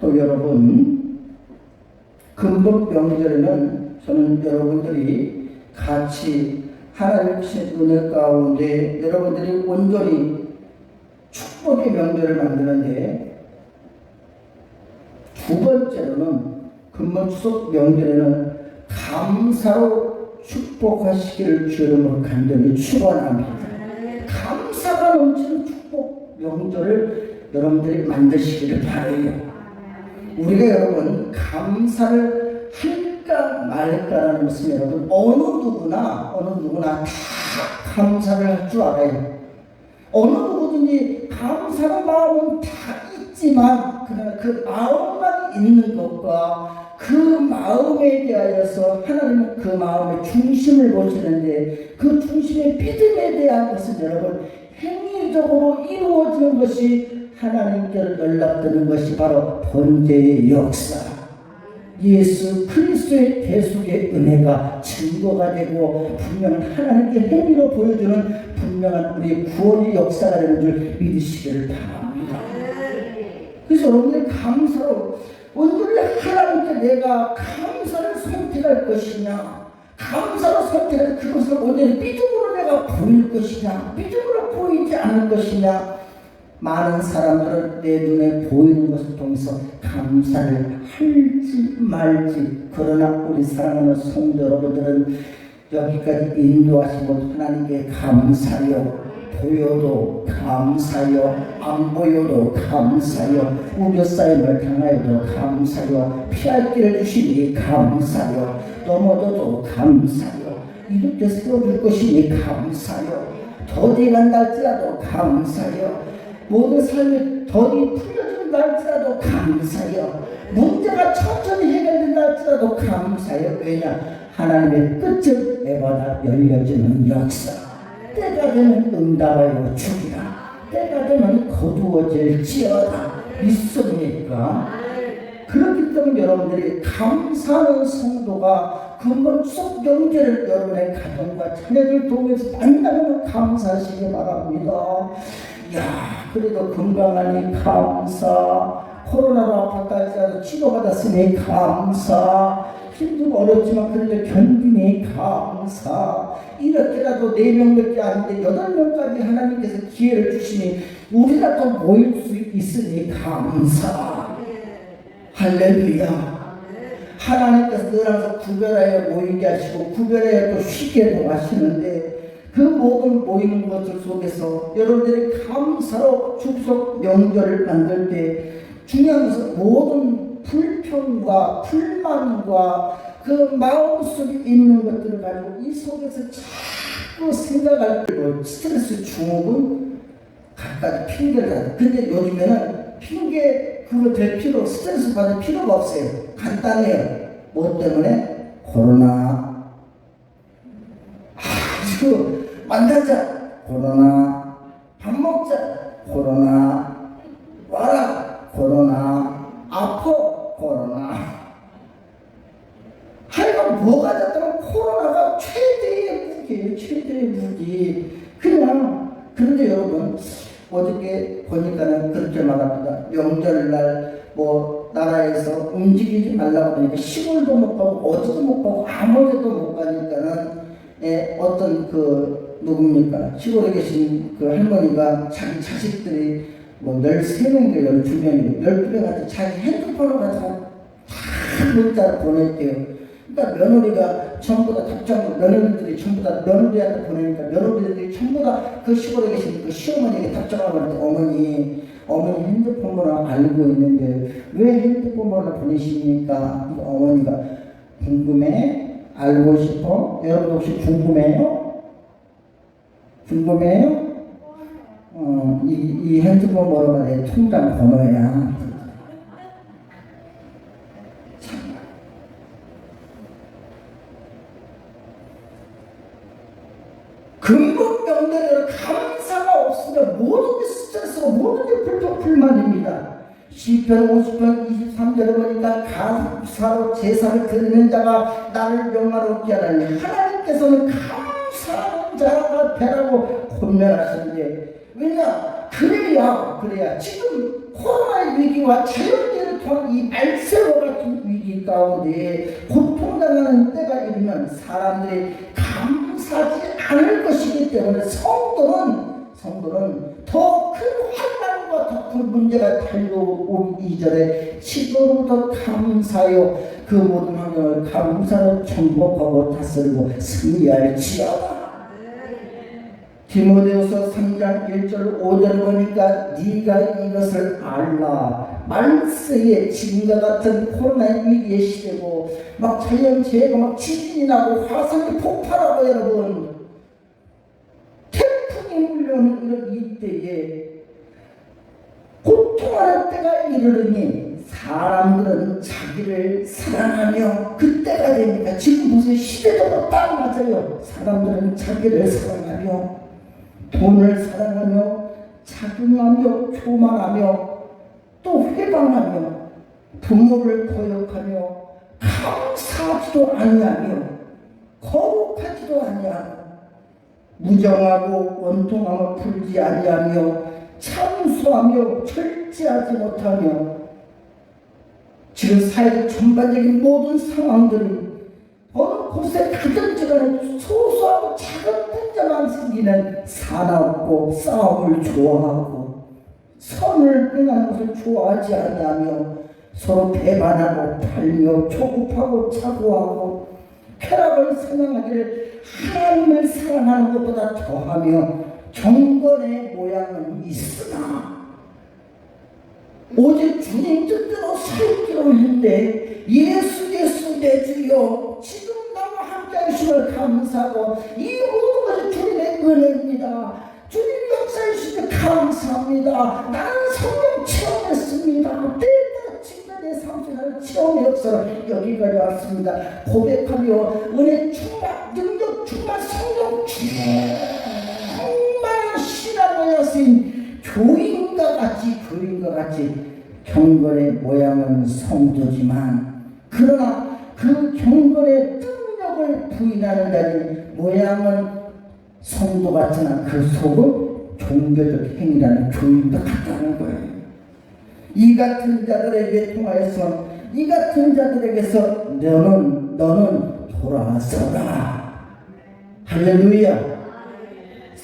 또 여러분 금복 명절에는 저는 여러분들이 같이 하나님 주신 은혜 가운데 여러분들이 온전히 축복의 명절을 만드는데 두 번째로는 금번 추석 명절에는 감사로 축복하시기를 주름으로 간절히 축원합니다. 감사가 넘치는 축복 명절을 여러분들이 만드시기를 바라요. 우리가 여러분 감사를 할까 말까라는 것은 여러분 어느 누구나 어느 누구나 다 감사를 할 줄 알아요. 어느 누구든지 감사의 마음은 다 있지만 그러나 그 마음만 있는 것과 그 마음에 대하여서 하나님은 그 마음의 중심을 보시는데 그 중심의 믿음에 대한 것은 여러분 행위적으로 이루어지는 것이 하나님께로 연락되는 것이 바로 번제의 역사. 예수 그리스도의 대속의 은혜가 증거가 되고 분명한 하나님께 행위로 보여주는 분명한 우리 구원의 역사가 되는 줄 믿으시기를 바랍니다. 그래서 여러분들 감사로 오늘 하나님께 내가 감사를 선택할 것이냐 감사로 선택할 그것을 오늘 믿음으로 내가 보일 것이냐 믿음으로 보이지 않을 것이냐 많은 사람들은 내 눈에 보이는 것을 통해서 감사를 할지 말지. 그러나 우리 사랑하는 성도 여러분들은 여기까지 인도하시고 하나님께 감사요 보여도 감사요 안 보여도 감사요 우겨싸임을 당하여도 감사요 피할 길을 주시니 감사요 넘어져도 감사요 이렇게 세워줄 것이니 감사요 더디 간달지라도 감사요 모든 삶이 더디 풀려진다 할지라도 감사요. 문제가 천천히 해결된다 할지라도 감사요. 왜냐? 하나님의 끝은 애마다 열려지는 역사. 때가 되면 응답하여 주리라. 때가 되면 거두어질지어다. 믿습니까? 그렇기 때문에 여러분들이 감사하는 성도가 근본 추석 경제를 여러분의 가정과 자녀를 통해서 만나면 감사하시기 바랍니다. 야 그래도 건강하니 감사. 코로나로 할지라도 치료받았으니 감사. 힘들고 어렵지만 그래도 견디니 감사. 이렇게라도 네 명밖에 아닌데 여덟 명까지 하나님께서 기회를 주시니 우리라도 모일 수 있으니 감사. 할렐루야. 하나님께서 늘 항상 구별하여 모이게 하시고 구별하여 또 쉬게 도 하시는데 그 모든 모이는 것들 속에서 여러분들이 감사로 축석 명절을 만들 때 중요한 것은 모든 불평과 불만과 그 마음속에 있는 것들을 가지고 이 속에서 자꾸 생각할 때 스트레스 중독은 각각 핑계를 하요 근데 요즘에는 핑계 그거 될 필요 스트레스 받을 필요가 없어요. 간단해요. 뭐 때문에? 코로나. 아주 만나자. 코로나. 밥 먹자. 코로나. 와라. 코로나. 아파. 코로나. 하여간 뭐가 됐다면 코로나가 최대의 무기예요. 최대의 무기. 그냥 그런데 여러분 어저께 보니까는 그렇게 말합니다. 명절날 뭐 나라에서 움직이지 말라고 하니까 시골도 못 가고 어디도 못 가고 아무 데도 못 가니까는 예, 어떤 그 누굽니까 시골에 계신 그 할머니가 자기 자식들이 뭐 13명인가 12명인가 12명한테 자기 핸드폰을 가지고 다 문자를 보냈대요. 그러니까 며느리가 전부 다 답장, 며느리들이 전부 다 며느리한테 보내니까 며느리들이 전부 다 그 시골에 계신 그 시어머니에게 답장을 하는데 어머니, 어머니 핸드폰 번호 알고 있는데 왜 핸드폰 번호 보내십니까? 어머니가 궁금해? 알고 싶어? 여러분 혹시 궁금해요? 궁금해요? 어, 이, 이 핸드폰 번호가 내 통장 번호야. 근본 명절에는 감사가 없으면 모든 게 스트레스고 모든 게 불만입니다. 시편 50편 23절에 보니까 감사로 제사를 드리는 자가 나를 영화롭게 하라니 하나님께서는 감사하는 자가 되라고 권면하시는데 왜냐? 그래야 그래야 지금 코로나의 위기와 자연재해를 통한 이 말세와 같은 위기 가운데 고통당하는 때가 이르면 사람들이 감사하지 않을 것이기 때문에 성도는 성도는 더큰 큰 문제가 달려오기 이전에 지금부터 감사요 그 모든 환경을 감사로 정복하고 다스리고 승리할지어다. 디모데후서 3장 1절 5절 보니까 네가 이것을 알라 말세에 지금과 같은 코로나 위기의 시대고 막 자연재해가 막 지진이 나고 화산이 폭발하고 여러분 태풍이 물려오는 이때에 고통하는 때가 이르르니 사람들은 자기를 사랑하며 그때가 되니까 지금 무슨 시대도 딱 맞아요 사람들은 자기를 사랑하며 돈을 사랑하며 자긍하며 교만하며 또 회방하며 부모를 거역하며 감사하지도 아니하며 거룩하지도 아니하며 무정하고 원통함을 풀지 아니하며 참수하며 절제하지 못하며 지금 사회 전반적인 모든 상황들이 어느 곳에 가든지 간에 소소하고 작은 문제만 생기는 사나웠고 싸움을 좋아하고 선을 행하는 것을 좋아하지 아니하며 서로 배반하고 팔며 조급하고 차고하고 쾌락을 사랑하기를 하나님을 사랑하는 것보다 더하며 경건의 모양은 있으나 오직 주님 뜻대로 살기로 했는데 예수 예수 내 주여 지금 나와 함께 하심을 감사하고 이 모든 것이 주님의 은혜입니다. 주님 역사해 주시니 감사합니다. 나는 성령 체험했습니다. 체험 역사를 여기까지 왔습니다. 고백하며 은혜 충만 능력 충만 성령 충만 교인과 같이 교인과 같이 경건의 모양은 성도지만 그러나 그 경건의 능력을 부인하는 자의 모양은 성도 같지만 그 속은 종교적 행위라는 교인과 같다는 거예요. 이 같은 자들에게 통하여서 이 같은 자들에게서 너는 너는 돌아서라. 할렐루야.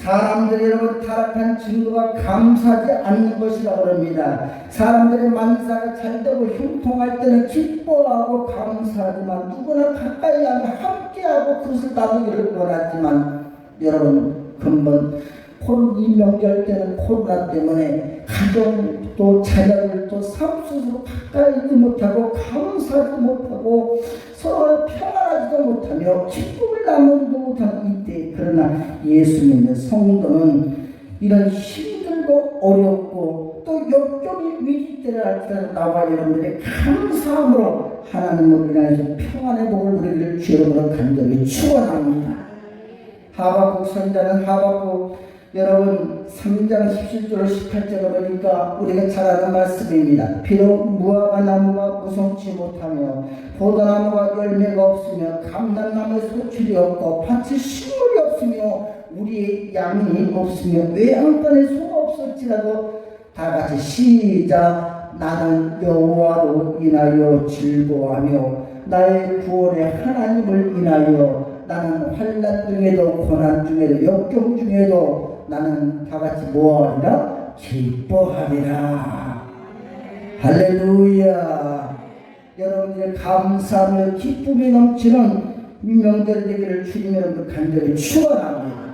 사람들이 여러분 타락한 증거가 감사하지 않는 것이라고 합니다. 사람들의 만사가 잘 되고 형통할 때는 기뻐하고 감사하지만 누구나 가까이 하면 함께하고 그것을 나누기를 원하지만 여러분 근본 코로나 명절 때는 코로나 때문에 가정도 자녀들도 삶 스스로 가까이 있지 못하고 감사하지 못하고 서로 평안 하지도 못하며 기쁨을 나누지도 못하는 이때 그러나 예수 믿는 성도는 이런 힘들고 어렵고 또 역경이 위기 때를 할지라도 나와 여러분들의 감사함으로 하나님을 인하여서 평안의 복을 누리기를 주 여러분을 간절히 축원합니다. 하박국 선자는 하박국 여러분 3장 17절 18절을 보니까 우리가 잘 아는 말씀입니다. 비록 무화과 나무가 무성치 못하며 포도나무가 열매가 없으며 감람나무에 소출이 없고 밭에 식물이 없으며 우리의 양이 없으며 외양간에 소가 없을지라도 다 같이 시작 나는 여호와로 인하여 즐거워하며 나의 구원의 하나님을 인하여 나는 환난 중에도 고난 중에도 역경 중에도 나는 다 같이 뭐하리라 기뻐하리라 할렐루야 여러분들의 감사하며 기쁨이 넘치는 민명절 되기를 주님 여러분 간절히 축원합니다.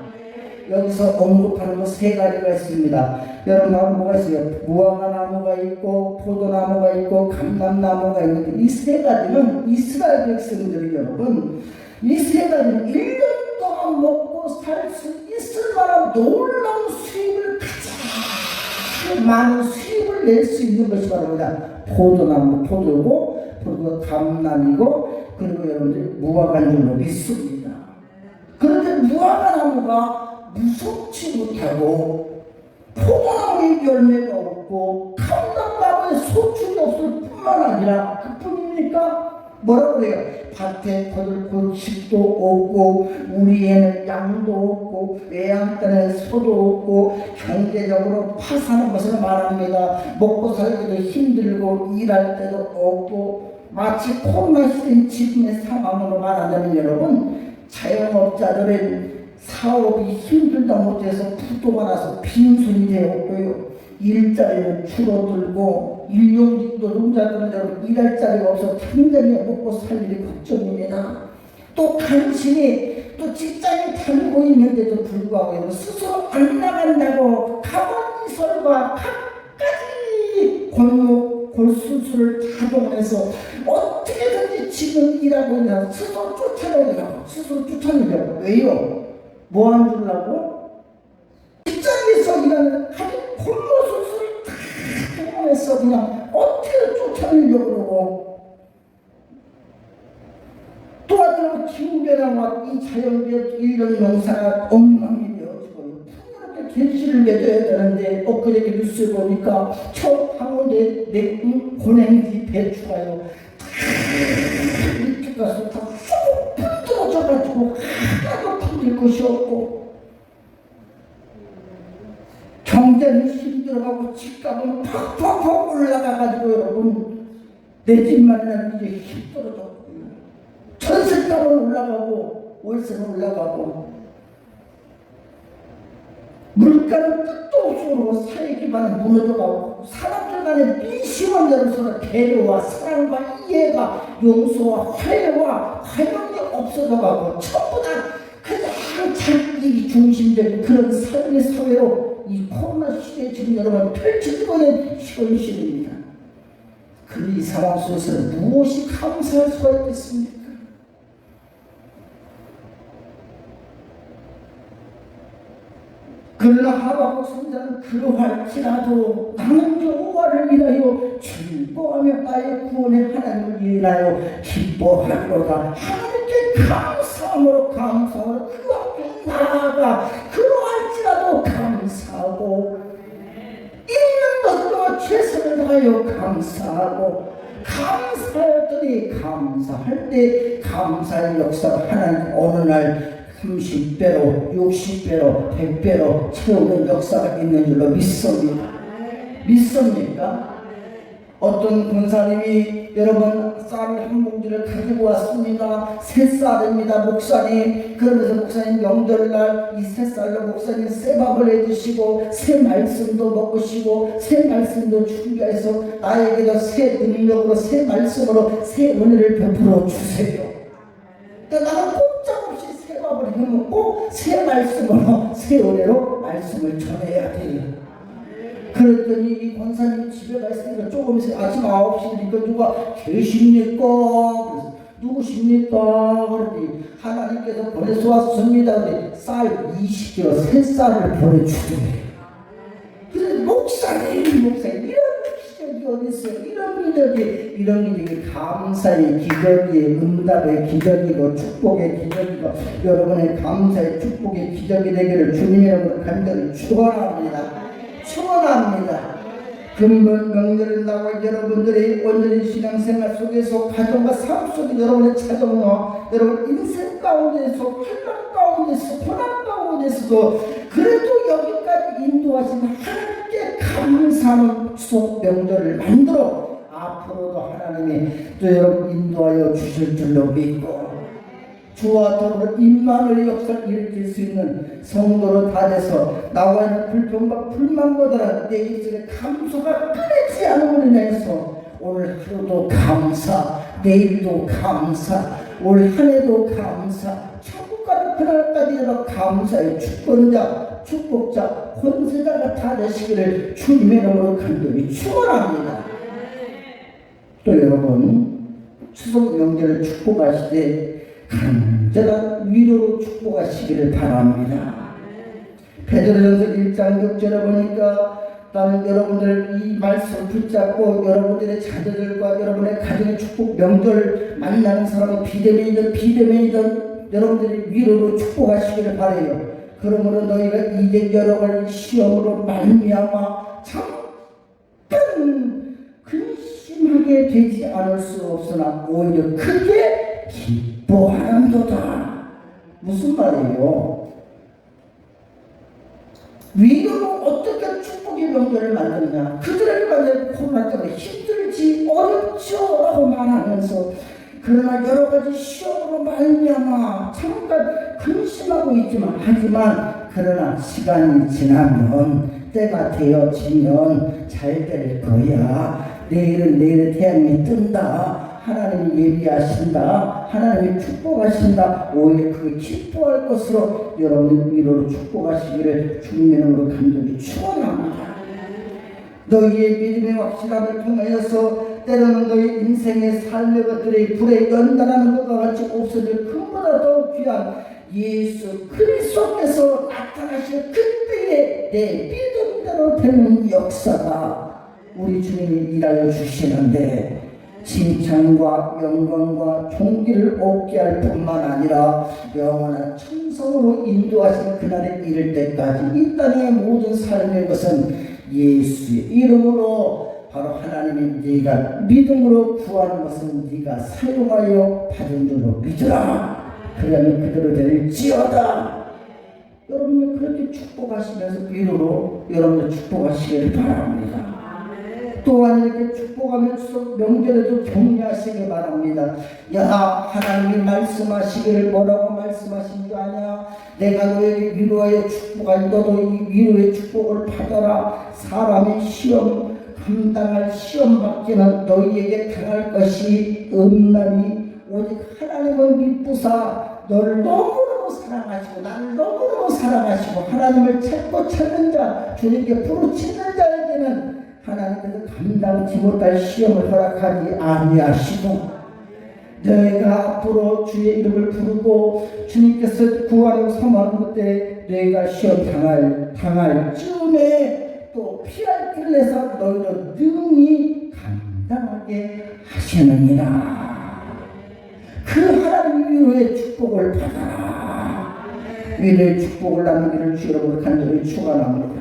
여기서 언급하는 것 세 가지가 있습니다. 여러분 나무 뭐가 있어요? 무화과 나무가 있고 포도나무가 있고 감람나무가 있는데 이 세 가지는 이스라엘 백성들이 여러분 이 세 가지는 1년 동안 먹 고살수 있을 만한 놀라운 수입을 가장 많은 수입을 낼 수 있는 것이 뭐냐 포도나무 포도고 포도가 감남이고 그리고 여러분들 무화과인 줄로 믿습니다. 그런데 무화과 나무가 무섭지 못하고 포도나무에 열매가 없고 감람나무에 소출이 없을 뿐만 아니라 그뿐입니까? 뭐라 그래요? 밭에 집도 없고 우리에는 양도 없고 외양간에 소도 없고 경제적으로 파산한 것을 말합니다. 먹고 살기도 힘들고 일할 때도 없고 마치 코로나 시대인 지금의 상황으로 말하자면 여러분 자영업자들은 사업이 힘들다 못해서 부도가 나서 빈손이 되었고요. 일자리는 줄어들고 일용 노동자들은 여러분 일할 자리가 없어 당장에 먹고 살 일이 걱정입니다. 또 간신히 또 직장에 다니고 있는데도 불구하고 여러분 스스로 안 나간다고 가만히 설과 갖가지 골목 골수술을 다 동원해서 어떻게든지 지금 일하고 있는 스스로 쫓아내려고 스스로 쫓아내려고 왜요? 뭐 안 주려고? 직장에서 일하는 하루 골목술술을 다 동원해서 그냥 어떻게 쫓아내려고 그러고 또 하나 기후변화와 이 자연적 일년 농사가 엉망이 되어지고 풍요롭게 계시를 맺어야 되는데 엊그저께 뉴스 보니까 저 강원도에 내 음, 고냉지 배추가요. 이렇게 가서 다쭉 흔들어져가지고 하나도 품질 것이 없고 경제는 힘들어가고 집값은 팍팍팍 올라가가지고 여러분 내 집만은 이제 힘들어졌고요. 전세값은 올라가고 월세는 올라가고 물가는 끝도 없이 오르고 사회 기반은 무너져가고 사람들 간의 민심은 여러분 배려와 사랑과 이해가 용서와 화해와 화용이 없어져가고 전부 다 그냥 자기 중심적인 그런 삶의 사회로 이 코로나 시대에 지금 여러분 펼쳐지고 있는 현실입니다. 그 이 상황 속에서 무엇이 감사할 수가 있겠습니까? 그러나 하박국 선자는 그러할지라도 나는 여호와를 위하여 즐거하며 나의 구원의 하나님을 위하여 기뻐하리로다 하나님께 감사함으로 감사함으로 그 앞에 나아가 그 최선을 다하여 감사하고 감사했더니 감사할 때 감사의 역사가 하나님 어느 날 30배로 60배로 100배로 채우는 역사가 있는 줄로 믿습니다. 믿습니까? 어떤 군사님이 여러분 쌀 한 봉지를 가지고 왔습니다. 새 쌀입니다, 목사님. 그러면서 목사님 명절날 이 새 쌀로 목사님 새 밥을 해주시고 새 말씀도 먹으시고 새 말씀도 준비해서 나에게도 새 능력으로 새 말씀으로 새 은혜를 베풀어 주세요. 그러니까 나는 꼼짝없이 새 밥을 해먹고 새 말씀으로 새 은혜로 말씀을 전해야 돼요. 그랬더니 이 권사님 집에 가 있으니까 조금 있어 아침 9시니까 누가 계십니까? 그래서 누구십니까? 그러더니 하나님께서. 근데 쌀 20kg 새 쌀을 보내주더래요. 그래서 목사님 목사님 이런 기적이 어디 있어요? 이런 기적이 이런 기적이 감사의 기적이 응답의 기적이고 축복의 기적이고 여러분의 감사의 축복의 기적이 되기를 주님의 이름으로 간절히 축원합니다. 축원합니다. 금번 명절을 나와 여러분들의 온전히 신앙생활 속에서 가정과 삶 속에 여러분의 자정과 여러분 인생 가운데서 환란 가운데서 고난 가운데서도 그래도 여기까지 인도하신 하나님께 감사하는 추석 명절을 만들어 앞으로도 하나님이 또 여러분 인도하여 주실 줄로 믿고 주와 더불어 임마누의 역사를 일으킬 수 있는 성도로 다 돼서 나와 있는 불평과 불만보다는 내 입술에 감소가 끊이지 않음으로 인해서 오늘 하루도 감사, 내일도 감사, 올 한 해도 감사, 천국 가는 그날까지도 감사의 축권자, 축복자, 권세자가 다 되시기를 주님의 이름으로 간절히 축원합니다. 또 여러분 추석 명절을 축복하실 때 간절한 위로로 축복하시기를 바랍니다. 베드로전서 1장 6절에 보니까 나는 여러분들 이 말씀 붙잡고 여러분들의 자녀들과 여러분의 가정의 축복 명절 만나는 사람이 비대면이든 비대면이든 여러분들이 위로로 축복하시기를 바래요. 그러므로 너희가 이제 여러 가지 시험으로 말미암아 잠깐 근심 심하게 되지 않을 수 없으나 오히려 크게 기뻐하는도다. 무슨 말이에요? 위로로 어떻게 축복의 명절을 만드냐? 그들에게 만약 코로나 힘들지 어렵죠 라고 말하면서 그러나 여러 가지 시험으로 말미암아 잠깐 근심하고 있지만 하지만 그러나 시간이 지나면 때가 되어지면 잘 될 거야 내일은 내일의 태양이 뜬다 하나님이 예비하신다. 하나님이 축복하신다. 오히려 그 기뻐할 것으로 여러분 위로로 축복하시기를 주님의 이름으로 간절히 축원합니다. 너희의 믿음의 확실함을 통하여서 때로는 너희 인생의 삶의 것들이 불에 연단하는 것과 같이 없어질 그보다 더 귀한 예수 그리스도께서 나타나실 그때에 내 믿음대로 되는 역사가 우리 주님이 일하여 주시는데 칭찬과 영광과 존귀를 얻게 할 뿐만 아니라 영원한 천성으로 인도하시는 그날에 이를 때까지 이 땅의 모든 삶의 것은 예수의 이름으로 바로 하나님이 네가 믿음으로 구하는 것은 네가 사용하여 받은 줄로 믿으라. 그러면 그대로 될지어다. 여러분이 그렇게 축복하시면서 위로로 여러분들 축복하시길 바랍니다 또한 이렇게 축복하면서 명절에도 격려하시기 바랍니다. 야 하나님이 말씀하시기를 뭐라고 말씀하신 거 아니야? 내가 너에게 위로하여 축복하니 너도 이 위로의 축복을 받아라. 사람의 시험 감당할 시험 받기는 너희에게 당할 것이 없나니 오직 하나님을 믿부사 너를 너무너무 사랑하시고 나를 너무너무 사랑하시고 하나님을 찾고 찾는 자 주님께 부르짖는 자에게는 하나님께서 감당치 못할 시험을 허락하지 아니하시고. 너희가 앞으로 주의 이름을 부르고 주님께서 구하려 삼하는 그때 너희가 시험 당할 당할 즈음에 또 피할 길을 내서 너희는 능히 감당하게 하시느니라. 그 하나님 위로의 축복을 받아라. 위로의 축복을 나누기를 주 여러분 간절히 축원합니다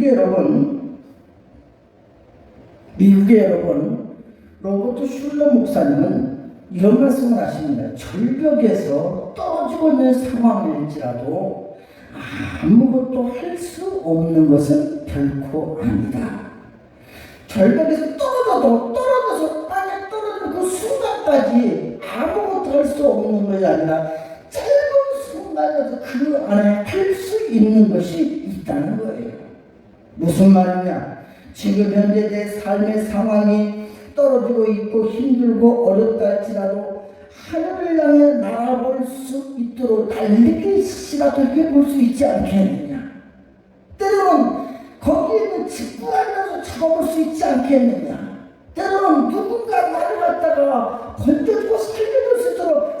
미국의 여러분, 미국의 여러분, 로버트 슐러 목사님은 이런 말씀을 하십니다. 절벽에서 떨어지고 있는 상황일지라도 아무것도 할 수 없는 것은 결코 아니다. 절벽에서 떨어져도 떨어져서 땅에 떨어지는 그 순간까지 아무것도 할 수 없는 것이 아니라 짧은 순간에도 그 안에 할 수 있는 것이 있다는 거예요. 무슨 말이냐? 지금 현재 내 삶의 상황이 떨어지고 있고 힘들고 어렵다 할지라도 하늘을 향해 나아볼 수 있도록 달리기시라도 해볼 수 있지 않겠느냐? 때로는 거기에 있는 직구하면서 잡아볼 수 있지 않겠느냐? 때로는 누군가 나를 갖다가 건져주고 살려줄 수 있도록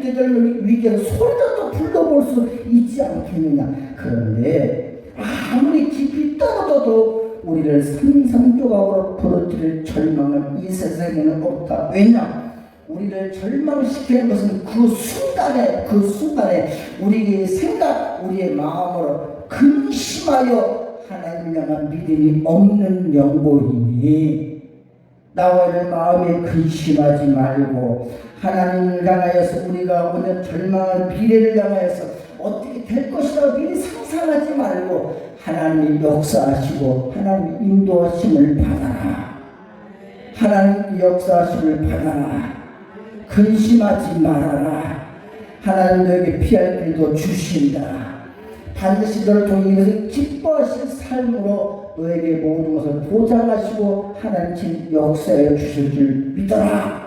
때들 위기에 소리라도 불러볼 수 있지 않겠느냐? 그런데 아무리 깊이 떨어져도 우리를 상상조각으로 부러뜨릴 절망은 이 세상에는 없다. 왜냐? 우리를 절망시키는 것은 그 순간에 그 순간에 우리의 생각, 우리의 마음으로 근심하여 하나님 향한 믿음이 없는 영혼이니 나와 의 마음에 근심하지 말고 하나님을 향하여서 우리가 오늘 절망한 미래를 향하여서 어떻게 될 것이라고 미리 상상하지 말고 하나님이 역사하시고 하나님 인도하심을 받아라. 하나님 역사하심을 받아라. 근심하지 말아라. 하나님 너에게 피할 길도 주신다. 반드시 너를 통해 이것을 기뻐하실 삶으로 너에게 모든 것을 보장하시고 하나님 역사해 주실 줄 믿어라.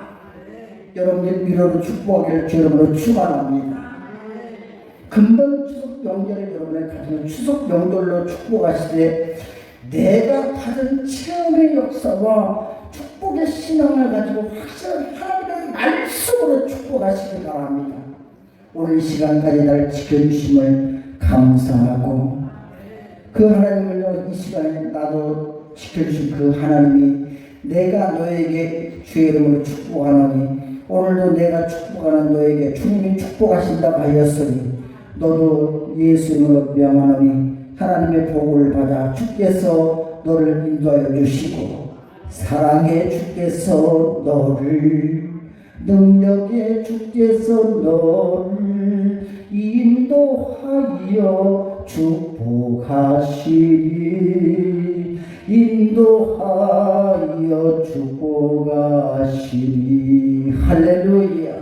여러분들 위로로 축복하기를 주 여러분으로 축원합니다. 금방 추석 명절에 여러분의 가정을 추석 명절로 축복하시되 내가 받은 체험의 역사와 축복의 신앙을 가지고 확실한 하나님의 말씀으로 축복하시기 바랍니다. 오늘 시간까지 날 지켜주심을 감사하고 그 하나님을 이 시간에 나도 지켜주신 그 하나님이 내가 너에게 주의 이름으로 축복하노니 오늘도 내가 축복하는 너에게 주님이 축복하신다고 하였으니 너도 예수님으로 명하노니 하나님의 복을 받아 주께서 너를 인도하여 주시고 사랑의 주께서 너를 능력의 주께서 너를 인도하여 축복하시리. 인도하여 축복하시리. 할렐루야.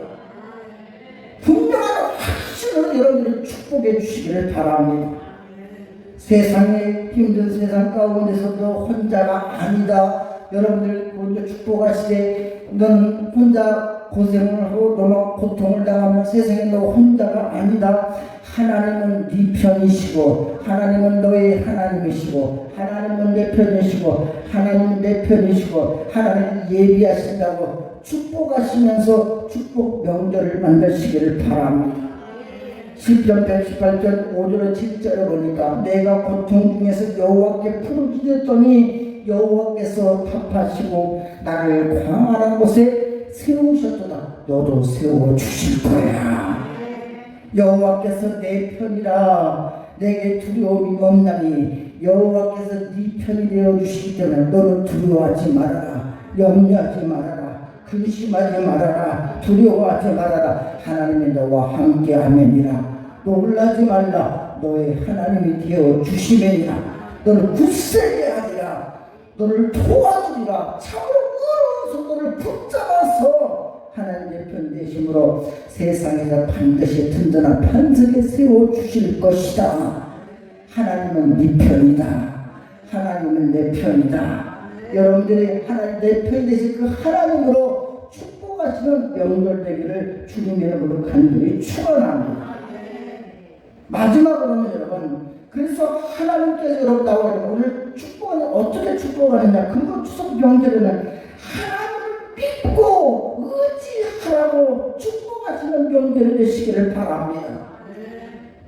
분명한 확신으로 여러분들을 축복해 주시기를 바랍니다. 세상에 힘든 세상 가운데서도 혼자가 아니다. 여러분들 먼저 축복하시되 너는 혼자 고생을 하고 너무 고통을 당하면 세상에 너 혼자가 아니다. 하나님은 네 편이시고 하나님은 너의 하나님이시고 하나님은 내 편이시고 하나님은 내 편이시고 하나님 예비하신다고 축복하시면서 축복 명절을 만드시기를 바랍니다. 시편 118편 5절로 7절을 보니까 내가 고통 중에서 여호와께 부르짖었더니 여호와께서 답하시고 나를 광활한 곳에 세우셨도다. 너도 세워 주실 거야. 여호와께서 내 편이라 내게 두려움이 없나니 여호와께서 네 편이 되어 주시기 때문에 너는 두려워하지 말아라. 염려하지 말아라. 근심하지 말아라. 두려워하지 말아라. 하나님이 너와 함께하면이라. 놀라지 말라. 너의 하나님이 되어 주시면이라. 너를 굳세게 하리라. 너를 도와주리라. 참으로 의로운 손으로 붙잡아서 하나님의 편 되심으로 세상에서 반드시 든든한 반석에 세워 주실 것이다. 하나님은 네 편이다. 하나님은 내 편이다. 여러분들이 하나님 내편 되신 그 하나님으로 축복하시는 명절 되기를 주님의 이름으로 간절히 축원합니다. 마지막으로는 여러분 그래서 하나님께서 여러분 나와요 오늘 축복은 어떻게 축복하느냐? 그거 추석 명절에는 하라고 축복하시는 명절이 되시기를 바랍니다.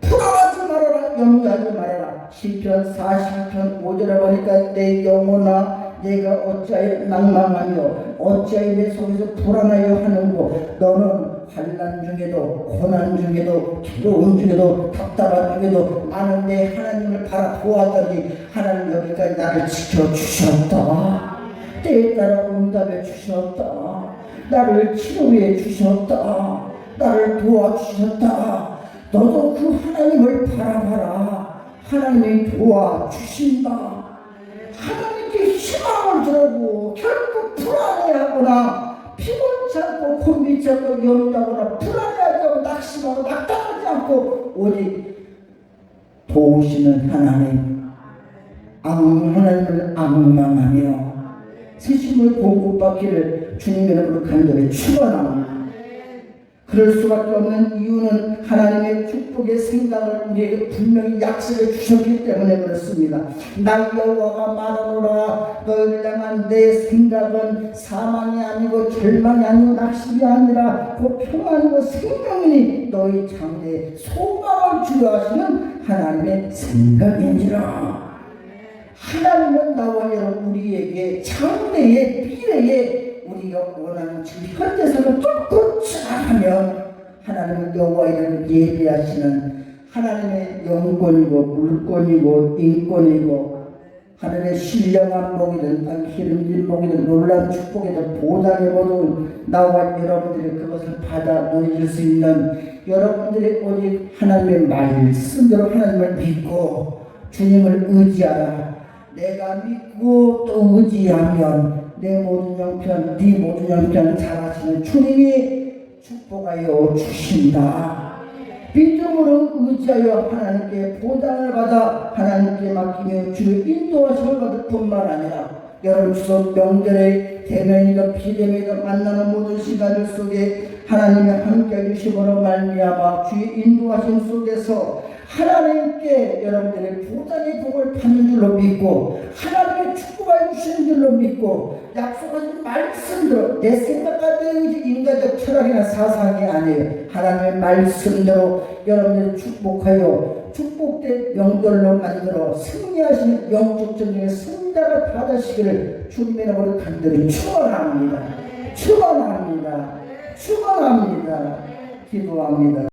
불안하지 말아라 염려하지 말아라. 시편 40편 5절에 보니까 내 영혼아 내가 어찌하여 낭망하며 어찌하여 내 속에서 불안하여 하는고? 너는 환난 중에도 고난 중에도 괴로움 중에도 답답한 중에도 나는 내 하나님을 바라 보았더니 하나님 여기까지 나를 지켜주셨다. 때에 따라 응답해 주셨다 나를 치료해 주셨다 나를 도와주셨다 너도 그 하나님을 바라봐라. 하나님이 도와주신다. 하나님께 희망을 주라고 결국 불안해하거나 고민치 않고 염려하거나 불안해하지 않고 낙심하고 낙담하지 않고 오직 도우시는 하나님 앙 하나님을 악망하며 세심을 공급받기를 주님의 이름으로 간절히 축원합니다. 그럴 수밖에 없는 이유는 하나님의 축복의 생각을 우리에게 분명히 약속해 주셨기 때문에 그렇습니다. 나 여호와가 말하노라 너희를 향한 내 생각은 사망이 아니고 절망이 아니고 낙심이 아니라 곧 평안이고 생명이니 너희 장래에 소망을 주려 하시는 하나님의 생각인지라 하나님은 나와 여러분 우리에게 장래의 미래에 우리가 원하는 지금 현재성을 뚫고 나가면 하나님은 여호와 이름을 예비하시는 하나님의 영권이고 물권이고 인권이고 하늘의 신령한 목이든 땅 기름진 목이든 놀라운 축복이든 보답의 모든 나와 여러분들이 그것을 받아 누릴 수 있는 여러분들이 오직 하나님의 말씀대로 하나님을 믿고 주님을 의지하라 내가 믿고 또 의지하면 내 모든 형편, 네 모든 형편 잘하시는 주님이 축복하여 주신다. 믿음으로 의지하여 하나님께 보장을 받아 하나님께 맡기며 주의 인도하심을 뿐만 아니라 여름 추석 명절에 대면이든 비대면이든 만나는 모든 시간들 속에 하나님의 함께 주심으로 말미암아 주의 인도하심 속에서 하나님께 여러분들의 보장의 복을 받는 줄로 믿고 하나님의 축복을 주시는 줄로 믿고 약속하신 말씀대로 내 생각과 내 의지 인간적 철학이나 사상이 아니에요 하나님의 말씀대로 여러분들을 축복하여 축복된 명절로 만들어 승리하신 영적 전쟁의 승자가 받으시기를 주님의 이름으로 간절히 축원합니다 축원합니다 축원합니다. 기도합니다.